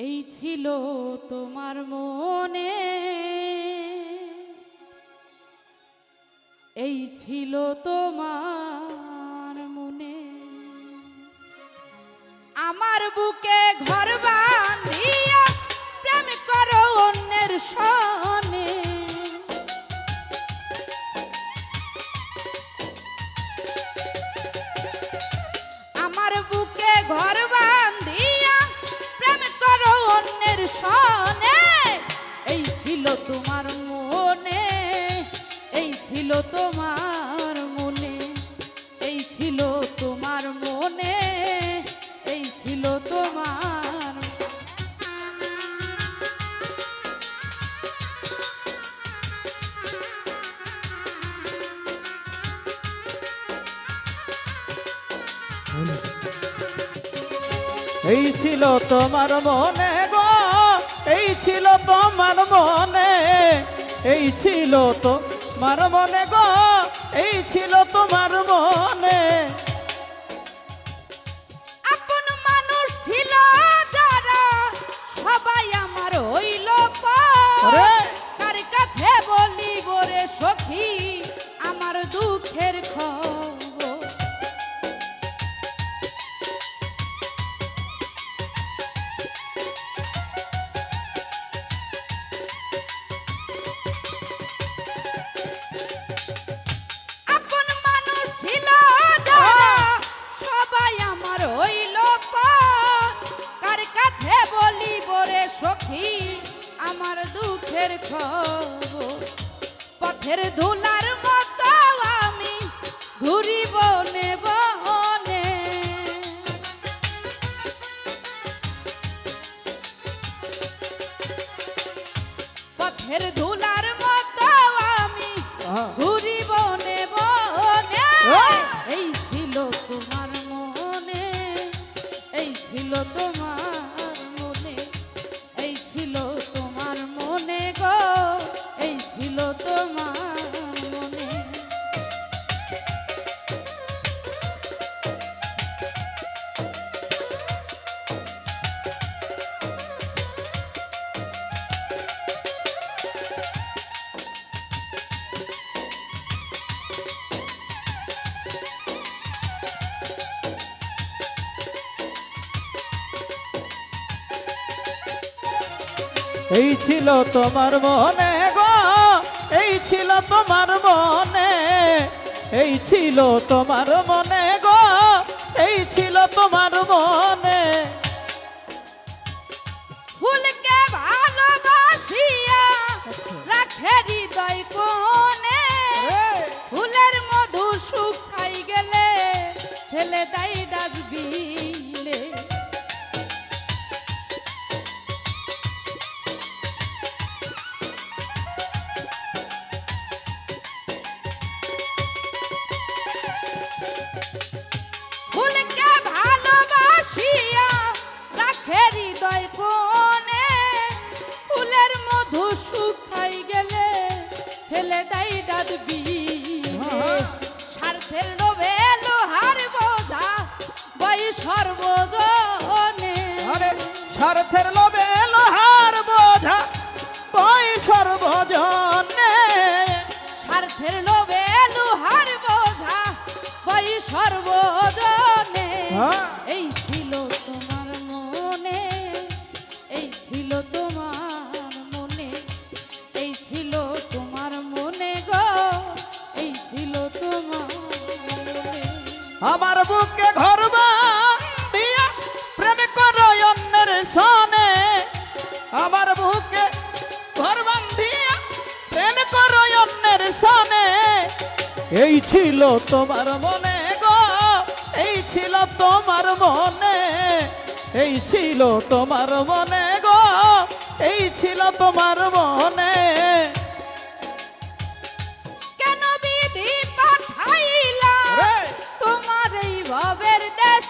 এই ছিল তোমার মনে। এই ছিল তোমার মনে। আমার বুকে ঘর বাঁধিয়া প্রেম করো অন্যের সনে ছিল তোমার মনে, এই ছিল তোমার মনে, এই ছিল তোমার মনে, এই ছিল তোমার এই ছিল তোমার মনে এই ছিল তোমার মনে এই ছিল তো তোমার মনে গো এই ছিল তোমার মনে আপন মানুষ ছিল যারা সবাই আমার হইল আরে! আমার দুঃখের খবর পথের ধুলার মতো আমি ঘুরি বনে বনে পথের ধুলার মতো আমি আহা। ঘুরি বনে বনে এই! এই ছিল তোমার মনে এই ছিল তোমার এই ছিল তোমার মনে গো এই ছিল তোমার মনে এই ছিল তোমার মনে গো এই ছিল তোমার মনে। ফুলকে ভালোবাসিয়া রাখে হৃদয় কোণে। ফুলের মধু শুকাই গেলে ফেলে দেয় ডাস্টবিনে। দেয় ডাস্টবিনে স্বার্থের লোভে লোহার বোঝা বই সর্বজনে। স্বার্থের লোভে লোহার বোঝা বই সর্বজনে। স্বার্থের লোভে লোহার বোঝা বই সর্বজনে। হ্যাঁ। এই আমার বুকে ঘর দিয়া, প্রেম করো অন্যের সনে। আমার বুকে ঘর দিয়া, প্রেম করো অন্যের সনে। এই ছিল তোমার মনে গো, এই ছিল তোমার মনে। এই ছিল তোমার মনে গো, এই ছিল তোমার মনে।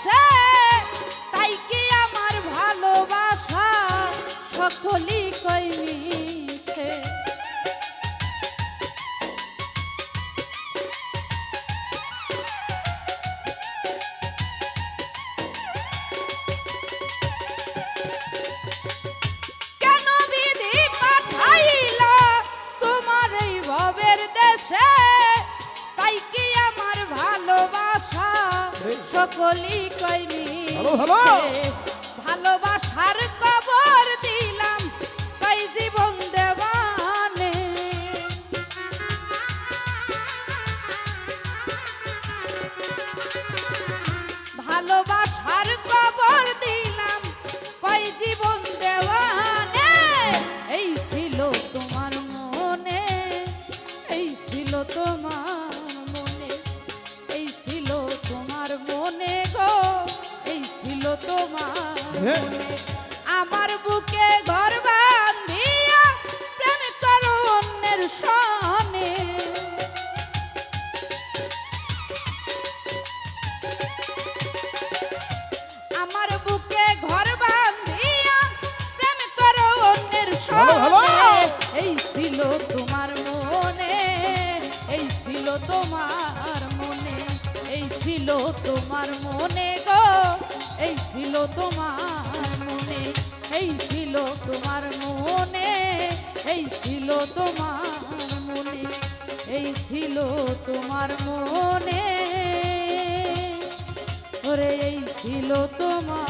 দেশে তাই কি আমার ভালোবাসা সকলই সকলই কইমি। ভালোবাসার কবর দিলাম আমার বুকে ঘর বান্ধিয়া প্রেম করো অন্যের সনে। আমার বুকে ঘর বান্ধিয়া প্রেম করো অন্যের। সনে। এই ছিল তোমার মনে এই ছিল তোমার মনে এই ছিল তোমার মনে গো। এই ছিল তোমার মনে, এই ছিল তোমার মনে, এই ছিল তোমার মনে, এই ছিল তোমার মনে। ওরে, এই ছিল তোমার